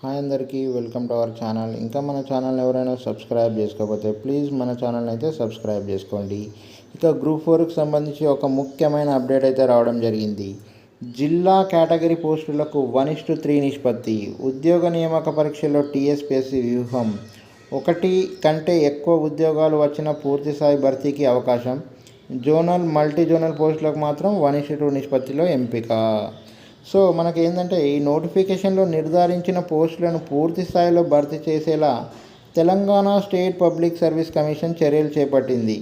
Hi అందరికీ welcome to our channel. ఇంకా మన ఛానల్ ఎవరైనా సబ్స్క్రైబ్ చేసుకోకపోతే ప్లీజ్ మన ఛానల్ అయితే సబ్స్క్రైబ్ చేసుకోండి. ఇక గ్రూప్ ఫోర్కి సంబంధించి ఒక ముఖ్యమైన అప్డేట్ అయితే రావడం జరిగింది. జిల్లా కేటగిరీ పోస్టులకు వన్ ఇస్టు త్రీ నిష్పత్తి ఉద్యోగ నియామక పరీక్షల్లో టీఎస్పీఎస్సీ వ్యూహం. ఒకటి కంటే ఎక్కువ ఉద్యోగాలు వచ్చిన పూర్తి స్థాయి భర్తీకి అవకాశం. జోనల్ మల్టీ జోనల్ పోస్టులకు మాత్రం వన్ ఇస్టు టూ నిష్పత్తిలో ఎంపిక. సో మనకి ఏంటంటే ఈ నోటిఫికేషన్లో నిర్ధారించిన పోస్టులను పూర్తి స్థాయిలో భర్తీ చేసేలా Telangana state public service commission చర్యలు చేపట్టింది.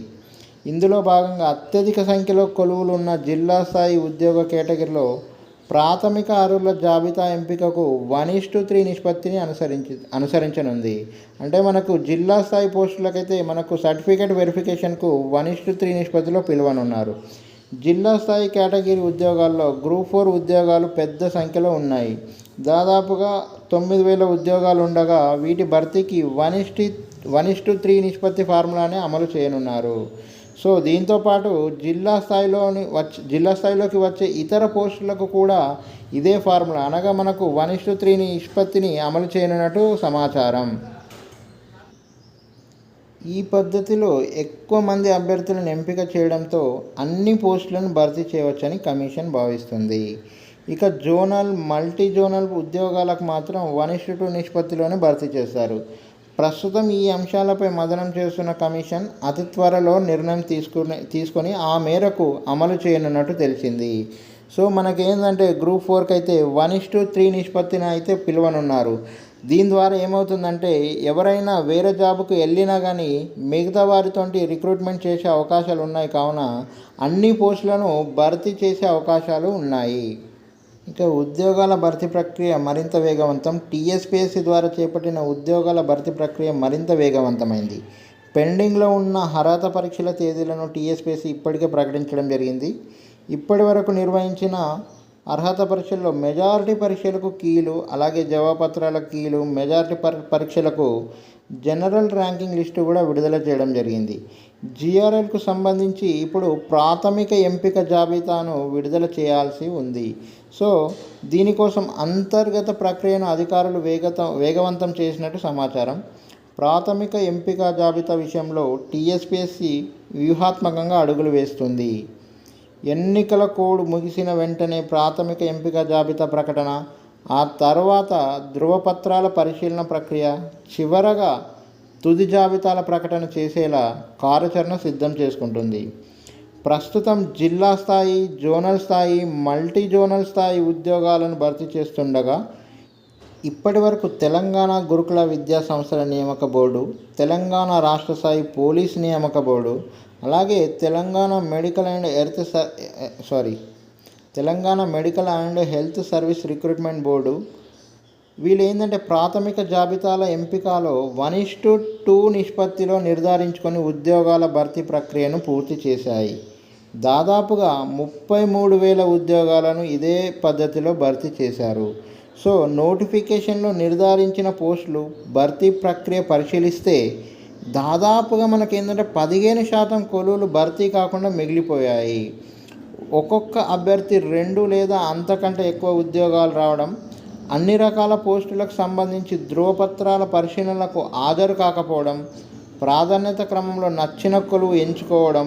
ఇందులో భాగంగా అత్యధిక సంఖ్యలో కొలువులు ఉన్న జిల్లా స్థాయి ఉద్యోగ కేటగిరీలో ప్రాథమిక అర్హుల జాబితా ఎంపికకు వన్ ఇస్టు త్రీ నిష్పత్తిని అనుసరించి అనుసరించనుంది. అంటే మనకు జిల్లా స్థాయి పోస్టులకైతే మనకు సర్టిఫికేట్ వెరిఫికేషన్కు వన్ ఇస్టు త్రీ నిష్పత్తిలో పిలువనున్నారు. జిల్లా స్థాయి కేటగిరీ ఉద్యోగాల్లో గ్రూప్ ఫోర్ ఉద్యోగాలు పెద్ద సంఖ్యలో ఉన్నాయి. దాదాపుగా తొమ్మిది వేల ఉద్యోగాలు ఉండగా వీటి భర్తీకి one is to one two three నిష్పత్తి ఫార్ములానే అమలు చేయనున్నారు. సో దీంతో పాటు జిల్లా స్థాయిలోని వచ్చి జిల్లా స్థాయిలోకి వచ్చే ఇతర పోస్టులకు కూడా ఇదే ఫార్ములా అనగా మనకు వన్ టు త్రీ నిష్పత్తిని అమలు చేయనున్నట్టు సమాచారం. ఈ పద్ధతిలో ఎక్కువ మంది అభ్యర్థులను ఎంపిక చేయడంతో అన్ని పోస్టులను భర్తీ చేయవచ్చని కమిషన్ భావిస్తుంది. ఇక జోనల్ మల్టీ జోనల్ ఉద్యోగాలకు మాత్రం వన్ ఇస్ టూ నిష్పత్తిలోనే భర్తీ చేస్తారు. ప్రస్తుతం ఈ అంశాలపై మదనం చేస్తున్న కమిషన్ అతి త్వరలో నిర్ణయం తీసుకునే తీసుకొని ఆ మేరకు అమలు చేయనున్నట్టు తెలిసింది. సో మనకేంటంటే గ్రూప్ ఫోర్కి అయితే వన్ ఇస్ టూ త్రీ నిష్పత్తిని అయితే పిలువనున్నారు. దీని ద్వారా ఏమవుతుందంటే ఎవరైనా వేరే జాబ్కు వెళ్ళినా కానీ మిగతా వారితోటి రిక్రూట్మెంట్ చేసే అవకాశాలు ఉన్నాయి కావున అన్ని పోస్టులను భర్తీ చేసే అవకాశాలు ఉన్నాయి. ఇక ఉద్యోగాల భర్తీ ప్రక్రియ మరింత వేగవంతం. టీఎస్పీఎస్సీ ద్వారా చేపట్టిన ఉద్యోగాల భర్తీ ప్రక్రియ మరింత వేగవంతమైంది. పెండింగ్లో ఉన్న అర్హత పరీక్షల తేదీలను టీఎస్పీఎస్సీ ఇప్పటికే ప్రకటించడం జరిగింది. ఇప్పటి వరకు నిర్వహించిన అర్హత పరీక్షల్లో మెజారిటీ పరీక్షలకు కీలు అలాగే జవాబపత్రాల కీలు మెజారిటీ పరీక్షలకు జనరల్ ర్యాంకింగ్ లిస్టు కూడా విడుదల చేయడం జరిగింది. జిఆర్ఎల్కు సంబంధించి ఇప్పుడు ప్రాథమిక ఎంపిక జాబితాను విడుదల చేయాల్సి ఉంది. సో దీనికోసం అంతర్గత ప్రక్రియను అధికారులు వేగత వేగవంతం చేసినట్టు సమాచారం. ప్రాథమిక ఎంపిక జాబితా విషయంలో టీఎస్పీఎస్సి వ్యూహాత్మకంగా అడుగులు వేస్తుంది. ఎన్నికల కోడ్ ముగిసిన వెంటనే ప్రాథమిక ఎంపిక జాబితా ప్రకటన ఆ తర్వాత ధృవపత్రాల పరిశీలన ప్రక్రియ చివరగా తుది జాబితాల ప్రకటన చేసేలా కార్యాచరణ సిద్ధం చేసుకుంటుంది. ప్రస్తుతం జిల్లా స్థాయి జోనల్ స్థాయి మల్టీ జోనల్ స్థాయి ఉద్యోగాలను భర్తీ చేస్తుండగా ఇప్పటి వరకు తెలంగాణ గురుకుల విద్యా సంస్థల నియామక బోర్డు తెలంగాణ రాష్ట్ర స్థాయి పోలీస్ నియామక బోర్డు అలాగే Telangana medical and health sorry Telangana medical and health service recruitment board. వీళ్ళు ఏంటంటే ప్రాథమిక జాబితాల ఎంపికలో వన్ ఇస్ టు టూ నిష్పత్తిలో నిర్ధారించుకొని ఉద్యోగాల భర్తీ ప్రక్రియను పూర్తి చేశాయి. దాదాపుగా ముప్పై మూడు వేల ఉద్యోగాలను ఇదే పద్ధతిలో భర్తీ చేశారు. సో నోటిఫికేషన్లో నిర్ధారించిన పోస్టులు భర్తీ ప్రక్రియ పరిశీలిస్తే దాదాపుగా మనకి ఏంటంటే పదిహేను శాతం కొలువులు భర్తీ కాకుండా మిగిలిపోయాయి. ఒక్కొక్క అభ్యర్థి రెండు లేదా అంతకంటే ఎక్కువ ఉద్యోగాలు రావడం అన్ని రకాల పోస్టులకు సంబంధించి ధృవపత్రాల పరిశీలనలకు హాజరు కాకపోవడం ప్రాధాన్యత క్రమంలో నచ్చిన కొలువు ఎంచుకోవడం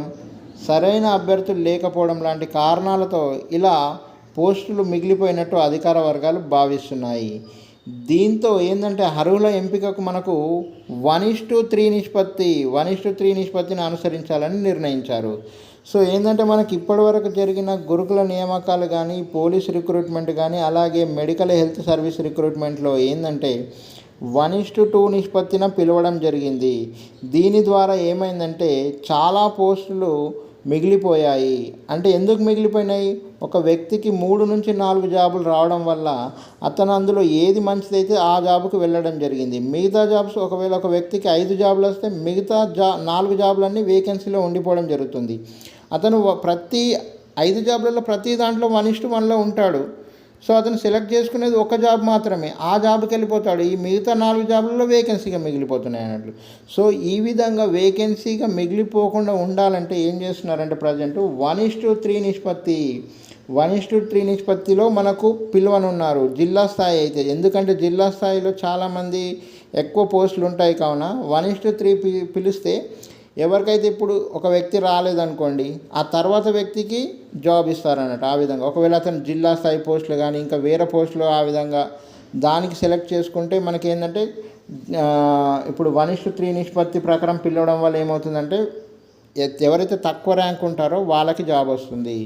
సరైన అభ్యర్థులు లేకపోవడం లాంటి కారణాలతో ఇలా పోస్టులు మిగిలిపోయినట్టు అధికార వర్గాలు భావిస్తున్నాయి. దీంతో ఏంటంటే అర్హుల ఎంపికకు మనకు వన్ ఇస్టు త్రీ నిష్పత్తి వన్ ఇస్టు త్రీ నిష్పత్తిని అనుసరించాలని నిర్ణయించారు. సో ఏంటంటే మనకి ఇప్పటివరకు జరిగిన గురుకుల నియామకాలు కానీ పోలీస్ రిక్రూట్మెంట్ కానీ అలాగే మెడికల్ హెల్త్ సర్వీస్ రిక్రూట్మెంట్లో ఏంటంటే వన్ ఇస్టు టూ నిష్పత్తిన పిలవడం జరిగింది. దీని ద్వారా ఏమైందంటే చాలా పోస్టులు మిగిలిపోయాయి. అంటే ఎందుకు మిగిలిపోయినాయి? ఒక వ్యక్తికి మూడు నుంచి నాలుగు జాబులు రావడం వల్ల అతను అందులో ఏది మంచిదైతే ఆ జాబుకు వెళ్ళడం జరిగింది. మిగతా జాబ్స్ ఒకవేళ ఒక వ్యక్తికి ఐదు జాబులు వస్తే మిగతా జా నాలుగు జాబులన్నీ వేకెన్సీలో ఉండిపోవడం జరుగుతుంది. అతను ప్రతి ఐదు జాబులలో ప్రతి దాంట్లో వన్ ఇస్ట్ వన్లో ఉంటాడు. సో అతను సెలెక్ట్ చేసుకునేది ఒక జాబ్ మాత్రమే. ఆ జాబ్కి వెళ్ళిపోతాడు. ఈ మిగతా నాలుగు జాబ్లలో వేకెన్సీగా మిగిలిపోతున్నాయి అన్నట్లు. సో ఈ విధంగా వేకెన్సీగా మిగిలిపోకుండా ఉండాలంటే ఏం చేస్తున్నారంటే present one is to three నిష్పత్తి. వన్ ఇస్ టు త్రీ నిష్పత్తిలో మనకు పిలువనున్నారు. జిల్లా స్థాయి అయితే. ఎందుకంటే జిల్లా స్థాయిలో చాలామంది ఎక్కువ పోస్టులు ఉంటాయి కావున. వన్ ఇస్ టు త్రీ పిలిస్తే ఎవరికైతే ఇప్పుడు ఒక వ్యక్తి రాలేదనుకోండి ఆ తర్వాత వ్యక్తికి జాబ్ ఇస్తారన్నట్టు ఆ విధంగా. ఒకవేళ అతను జిల్లా స్థాయి పోస్టులు కానీ ఇంకా వేరే పోస్టులు ఆ విధంగా దానికి సెలెక్ట్ చేసుకుంటే మనకి ఏంటంటే ఇప్పుడు వన్ త్రీ నిష్పత్తి ప్రకారం పిలవడం వల్ల ఏమవుతుందంటే ఎవరైతే తక్కువ ర్యాంక్ ఉంటారో వాళ్ళకి జాబ్ వస్తుంది.